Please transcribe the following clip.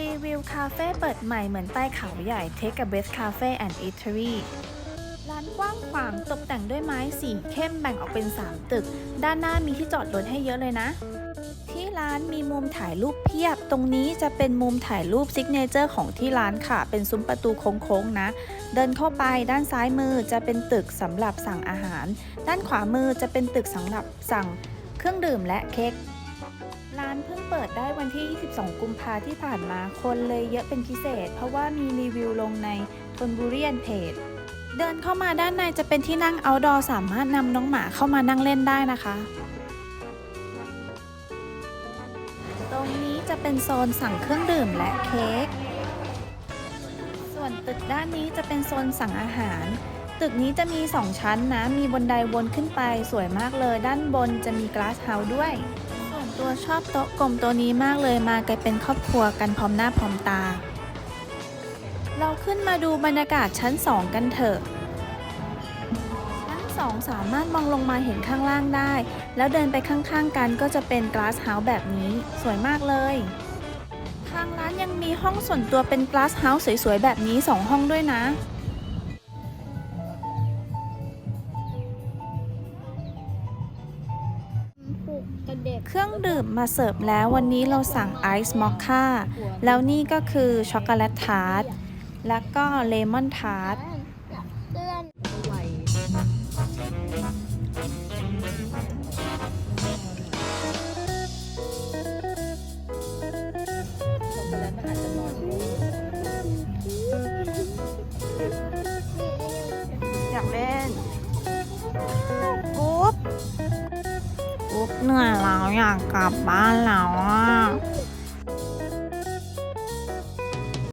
รีวิวคาเฟ่เปิดใหม่เหมือนใต้เขาใหญ่ Take a Best Cafe and Eatery ร้านกว้างขวางตกแต่งด้วยไม้สีเข้มแบ่งออกเป็น 3 ตึก ด้านหน้ามีที่จอดรถให้เยอะเลยนะ ที่ร้านมีมุมถ่ายรูปเพียบ ตรงนี้จะเป็นมุมถ่ายรูปซิกเนเจอร์ของที่ร้านค่ะ เป็นซุ้มประตูโค้งๆนะ เดินเข้าไปด้านซ้ายมือจะเป็นตึกสำหรับสั่งอาหาร ด้านขวามือจะเป็นตึกสำหรับสั่งเครื่องดื่มและเค้ก ร้านเพิ่งเปิดได้วันที่ 22 กุมภาที่ผ่านมา คนเลยเยอะเป็นพิเศษ เพราะว่ามีรีวิวลงในทนบุรีนเพจ เดินเข้ามาด้านในจะเป็นที่นั่ง outdoor สามารถนำน้องหมาเข้ามานั่งเล่นได้นะคะ ตรงนี้จะเป็นโซนสั่งเครื่องดื่มและเค้ก ส่วนตึกด้านนี้จะเป็นโซนสั่งอาหาร ตึกนี้จะมี 2 ชั้นนะ มีบนไดวนขึ้นไปสวยมากเลย ด้านบนจะมีก a าสเฮาส์ด้วย ตัวชอบโต๊ะกลมตัวนี้มากเลยมากันเป็นครอบครัวกันพร้อมหน้าพร้อมตา เราขึ้นมาดูบรรยากาศชั้น 2 กันเถอะชั้น 2 สามารถมองลงมาเห็นข้างล่างได้ แล้วเดินไปข้างๆกันก็จะเป็นก a าสเฮาส์แบบนี้สวยมากเลยทางร้านยังมีห้องส่วนตัวเป็นก a าสเฮาส์สวยๆแบบนี้ 2 ห้องด้วยนะ กกับเด็ก เครื่องดื่มมาเสิร์ฟแล้ววันนี้เราสั่งไอซ์มอคค่า แล้วนี่ก็คือช็อกโกแลตทาร์ต แล้วก็เลมอนทาร์ตเตือนอยากเล่นกุ๊บ กุ๊บเหนื่อยแล้วอยากกลับบ้านแล้วอะ